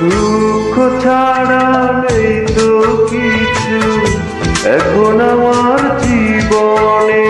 দুঃখ ছাড়া নেই তো কিছু। এখন আমার জীবনে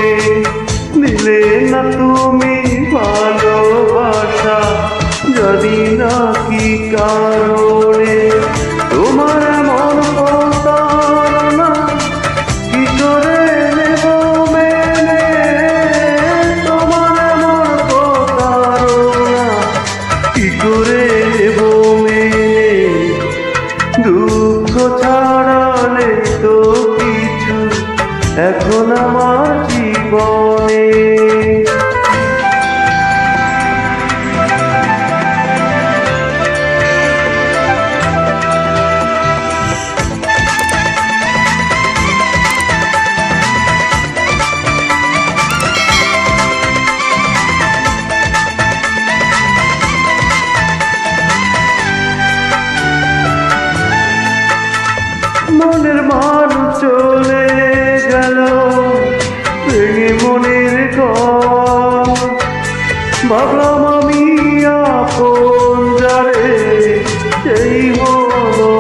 এখন আমার জীবনে। মান ভাবলাম আমি আপন যারে, সেই হলো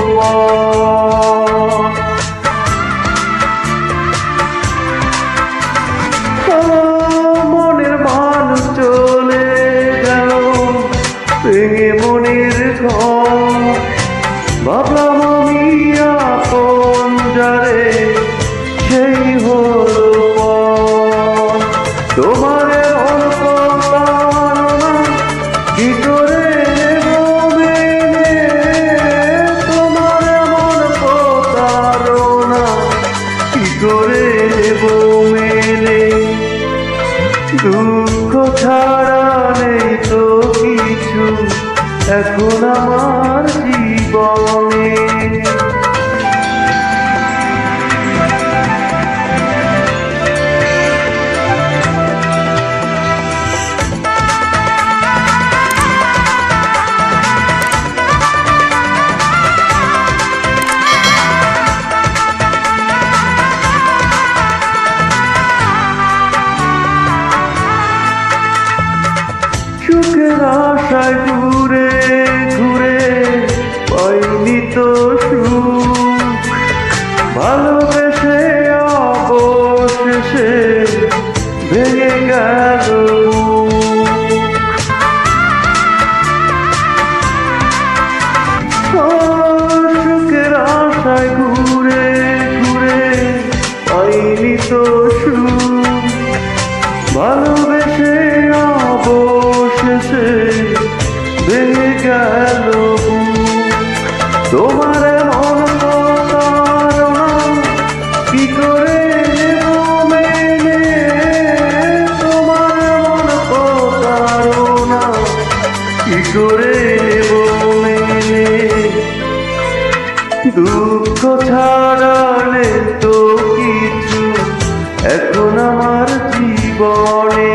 মনের মান চলে গেল, ভেঙে মনের ঘর। ভাবলাম আমি আপন যারে, সেই হলো দুঃখ ছাড়া নেই তো কিছু। এখন আমার জীবনে সুখের আশায় ঘুরে ঘুরে পাইনি তো সুখ। ভালোবেসে অবশেষে ভেঙে গেল সুখের আশায় ঘুরে ঘুরে পাইনি তো সুখ। ভালোবেসে অবশেষে ভেঙে গেল। তোমার প্রতারণা, কি করে তোমার এমন প্রতারণা, কি করে নেব মেনে? দুঃখ ছাড়ালে তো কিছু, এখন আমার জীবনে।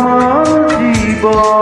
people.